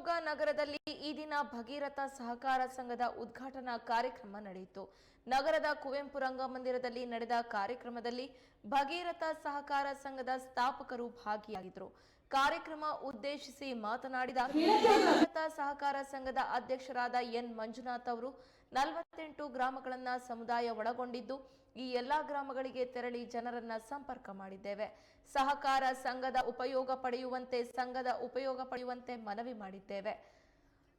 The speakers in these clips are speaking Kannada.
ಶಿವಮೊಗ್ಗ ನಗರದಲ್ಲಿ ಈ ದಿನ ಭಗೀರಥ ಸಹಕಾರ ಸಂಘದ ಉದ್ಘಾಟನಾ ಕಾರ್ಯಕ್ರಮ ನಡೆಯಿತು. ನಗರದ ಕುವೆಂಪು ರಂಗಮಂದಿರದಲ್ಲಿ ನಡೆದ ಕಾರ್ಯಕ್ರಮದಲ್ಲಿ ಭಗೀರಥ ಸಹಕಾರ ಸಂಘದ ಸ್ಥಾಪಕರು ಭಾಗಿಯಾಗಿದ್ದರು. ಕಾರ್ಯಕ್ರಮ ಉದ್ದೇಶಿಸಿ ಮಾತನಾಡಿದ ಭಾರತ ಸಹಕಾರ ಸಂಘದ ಅಧ್ಯಕ್ಷರಾದ ಎನ್ ಮಂಜುನಾಥ್ ಅವರು ನಲವತ್ತೆಂಟು ಗ್ರಾಮಗಳನ್ನ ಸಮುದಾಯ ಒಳಗೊಂಡಿದ್ದು ಈ ಎಲ್ಲಾ ಗ್ರಾಮಗಳಿಗೆ ತೆರಳಿ ಜನರನ್ನ ಸಂಪರ್ಕ ಮಾಡಿದ್ದೇವೆ. ಸಹಕಾರ ಸಂಘದ ಉಪಯೋಗ ಪಡೆಯುವಂತೆ ಸಂಘದ ಉಪಯೋಗ ಪಡೆಯುವಂತೆ ಮನವಿ ಮಾಡಿದ್ದೇವೆ.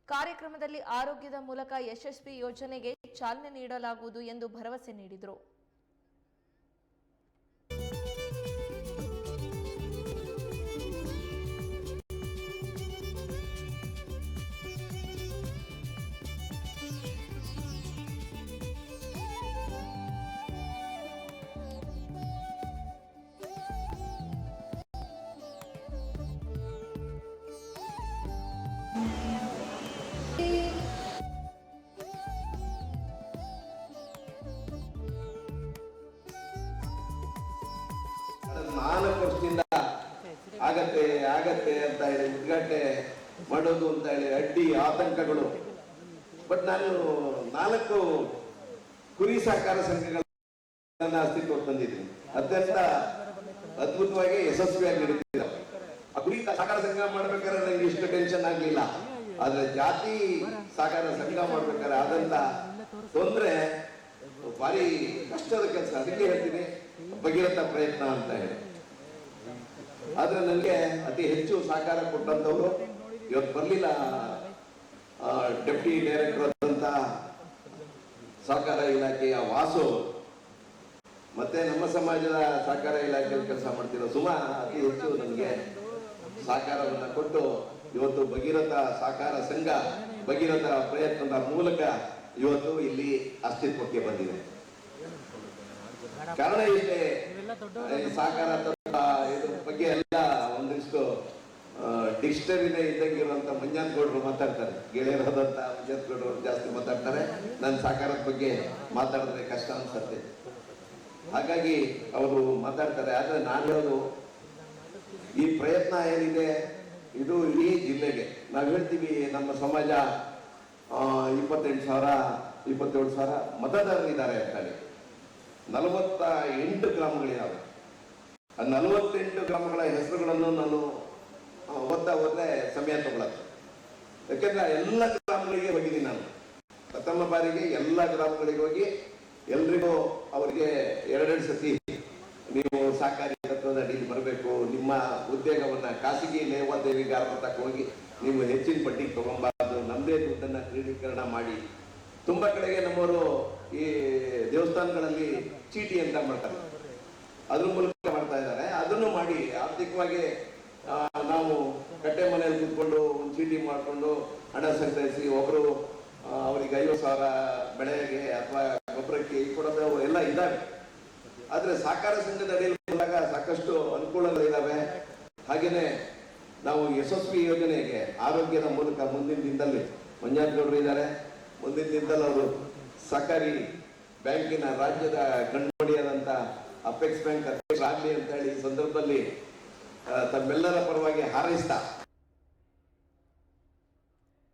ಕಾರ್ಯಕ್ರಮದಲ್ಲಿ ಆರೋಗ್ಯದ ಮೂಲಕ ಯಶಸ್ವಿ ಯೋಜನೆಗೆ ಚಾಲನೆ ನೀಡಲಾಗುವುದು ಎಂದು ಭರವಸೆ ನೀಡಿದರು. ನಾಲ್ಕು ವರ್ಷದಿಂದ ಆಗತ್ತೆ ಆಗತ್ತೆ ಅಂತ ಹೇಳಿ ಉದ್ಘಾಟನೆ ಮಾಡೋದು ಅಂತ ಹೇಳಿ ಅಡ್ಡಿ ಆತಂಕಗಳು. ಬಟ್ ನಾನು ನಾಲ್ಕು ಕುರಿ ಸಹಕಾರ ಸಂಘಗಳನ್ನ ಅಸ್ತಿತ್ವಕ್ಕೆ ತಂದಿದ್ದೀನಿ. ಅತ್ಯಂತ ಅದ್ಭುತವಾಗಿ ಯಶಸ್ವಿಯಾಗಿ ನಡೀತಿದ್ದ ಆ ಕುರಿ ಸಹಕಾರ ಸಂಘ ಮಾಡ್ಬೇಕಾದ್ರೆ ನನಗೆ ಇಷ್ಟು ಟೆನ್ಷನ್ ಆಗ್ಲಿಲ್ಲ. ಆದ್ರೆ ಜಾತಿ ಸಹಕಾರ ಸಂಘ ಮಾಡ್ಬೇಕಾದ್ರೆ ಆದಂತ ತೊಂದ್ರೆ ಭಾರಿ ಕಷ್ಟದ ಕೆಲಸ. ಅದಕ್ಕೆ ಹೇಳ್ತೀನಿ. ಭಗೀರಥ ಪ್ರಯತ್ನ ಅಂತ ಹೇಳಿ. ಆದ್ರೆ ನನಗೆ ಅತಿ ಹೆಚ್ಚು ಸಹಕಾರ ಕೊಟ್ಟಂತವ್ರು ಇವತ್ತು ಬರ್ಲಿಲ್ಲ. ಡೆಪ್ಟಿ ಡೈರೆಕ್ಟರ್ ಆದಂತ ಸಹಕಾರ ಇಲಾಖೆಯ ವಾಸು. ಮತ್ತೆ ನಮ್ಮ ಸಮಾಜದ ಸಹಕಾರ ಇಲಾಖೆಯಲ್ಲಿ ಕೆಲಸ ಮಾಡ್ತಿರೋ ಸುಮಾ ಅತಿ ಹೆಚ್ಚು ನನಗೆ ಸಹಕಾರವನ್ನ ಕೊಟ್ಟು ಇವತ್ತು ಭಗೀರಥ ಸಹಕಾರ ಸಂಘ ಭಗೀರಥ ಪ್ರಯತ್ನದ ಮೂಲಕ ಇವತ್ತು ಇಲ್ಲಿ ಅಸ್ತಿತ್ವಕ್ಕೆ ಬಂದಿದೆ. ಕಾರಣ ಇಲ್ಲಿ ಸಾಕಾರ ಇದ್ರ ಬಗ್ಗೆ ಎಲ್ಲ ಒಂದಿಷ್ಟು ಡಿಕ್ಷನರಿನೇ ಇದ್ದಂಗಿರುವಂತ ಮಂಜಾತ್ ಗೌಡರು ಮಾತಾಡ್ತಾರೆ. ಗೆಳೆಯರಾದಂತ ಮಂಜಾತ್ ಗೌಡರು ಜಾಸ್ತಿ ಮಾತಾಡ್ತಾರೆ. ನನ್ನ ಸಾಕಾರದ ಬಗ್ಗೆ ಮಾತಾಡಿದ್ರೆ ಕಷ್ಟ ಅನ್ಸತ್ತೆ. ಹಾಗಾಗಿ ಅವರು ಮಾತಾಡ್ತಾರೆ. ಆದ್ರೆ ನಾನು ಹೇಳೋದು ಈ ಪ್ರಯತ್ನ ಏನಿದೆ ಇದು ಇಡೀ ಜಿಲ್ಲೆಗೆ. ನಾವು ಹೇಳ್ತೀವಿ ನಮ್ಮ ಸಮಾಜ ಇಪ್ಪತ್ತೆಂಟು ಸಾವಿರ ಇಪ್ಪತ್ತೇಳು ಸಾವಿರ ಮತದಾರರಿದ್ದಾರೆ ಅಂತ ಹೇಳಿ ನಲವತ್ತ ಎಂಟು ಗ್ರಾಮಗಳಿದ್ದಾವೆ ಆ ನಲವತ್ತೆಂಟು ಗ್ರಾಮಗಳ ಹೆಸರುಗಳನ್ನು ನಾನು ಓದ್ತಾ ಹೋದ್ರೆ ಸಮಯ ತಗೊಳತ್ತೆ. ಯಾಕೆಂದ್ರೆ ಎಲ್ಲ ಗ್ರಾಮಗಳಿಗೆ ಹೋಗಿದ್ದೀನಿ ನಾನು. ಪ್ರಥಮ ಬಾರಿಗೆ ಎಲ್ಲ ಗ್ರಾಮಗಳಿಗೆ ಹೋಗಿ ಎಲ್ರಿಗೂ ಅವರಿಗೆ ಎರಡೆರಡು ಸತಿ ನೀವು ಸಹಕಾರಿ ತತ್ವದ ಅಡಿಯಲ್ಲಿ ಬರಬೇಕು. ನಿಮ್ಮ ಉದ್ಯೋಗವನ್ನು ಖಾಸಗಿ ಲೇವಾದೇವಿಗಾರ ಹೋಗಿ ನೀವು ಹೆಚ್ಚಿನ ಪಟ್ಟಿಗೆ ತಗೊಂಬಾರ್ದು. ನಮ್ಮದೇ ದುಡ್ಡನ್ನು ಕ್ರೀಡೀಕರಣ ಮಾಡಿ. ತುಂಬ ಕಡೆಗೆ ನಮ್ಮವರು ಈ ದೇವಸ್ಥಾನಗಳಲ್ಲಿ ಚೀಟಿ ಅಂತ ಮಾಡ್ತಾರೆ. ಅದ್ರ ಮೂಲಕ ಮಾಡ್ತಾ ಇದ್ದಾರೆ. ಅದನ್ನು ಮಾಡಿ ಆರ್ಥಿಕವಾಗಿ ನಾವು ಕಟ್ಟೆ ಮನೆಯಲ್ಲಿ ಕೂತ್ಕೊಂಡು ಒಂದು ಚೀಟಿ ಮಾಡಿಕೊಂಡು ಹಣ ಸಂಗ್ರಹಿಸಿ ಒಬ್ರು ಅವ್ರಿಗೆ ಐವತ್ತು ಸಾವಿರ ಬೆಳೆಗೆ ಅಥವಾ ಗೊಬ್ಬರಕ್ಕೆ ಕೊಡೋದು ಎಲ್ಲ ಇದ್ದಾವೆ. ಆದ್ರೆ ಸಹಕಾರ ಸಂಘದ ಅಡಿಯಲ್ಲಿ ಬಂದಾಗ ಸಾಕಷ್ಟು ಅನುಕೂಲಗಳಿದಾವೆ. ಹಾಗೇನೆ ನಾವು ಯಶಸ್ವಿ ಯೋಜನೆಗೆ ಆರೋಗ್ಯದ ಮೂಲಕ ಮುಂದಿನ ದಿನದಲ್ಲಿ ಮಂಜಾತ್ ಗೌಡರು ಇದ್ದಾರೆ. ಮುಂದಿನ ದಿನದಲ್ಲಿ ಅವರು ಸಹಕಾರಿ ಬ್ಯಾಂಕಿನ ರಾಜ್ಯದ ಕಣ್ಮಣಿಯಾದಂತ ಅಪೆಕ್ಸ್ ಬ್ಯಾಂಕ್ ಅಧ್ಯಕ್ಷರಾಗ್ಲಿ ಅಂತ ಹೇಳಿ ಈ ಸಂದರ್ಭದಲ್ಲಿ ತಮ್ಮೆಲ್ಲರ ಪರವಾಗಿ ಹಾರೈಸ್ತಾ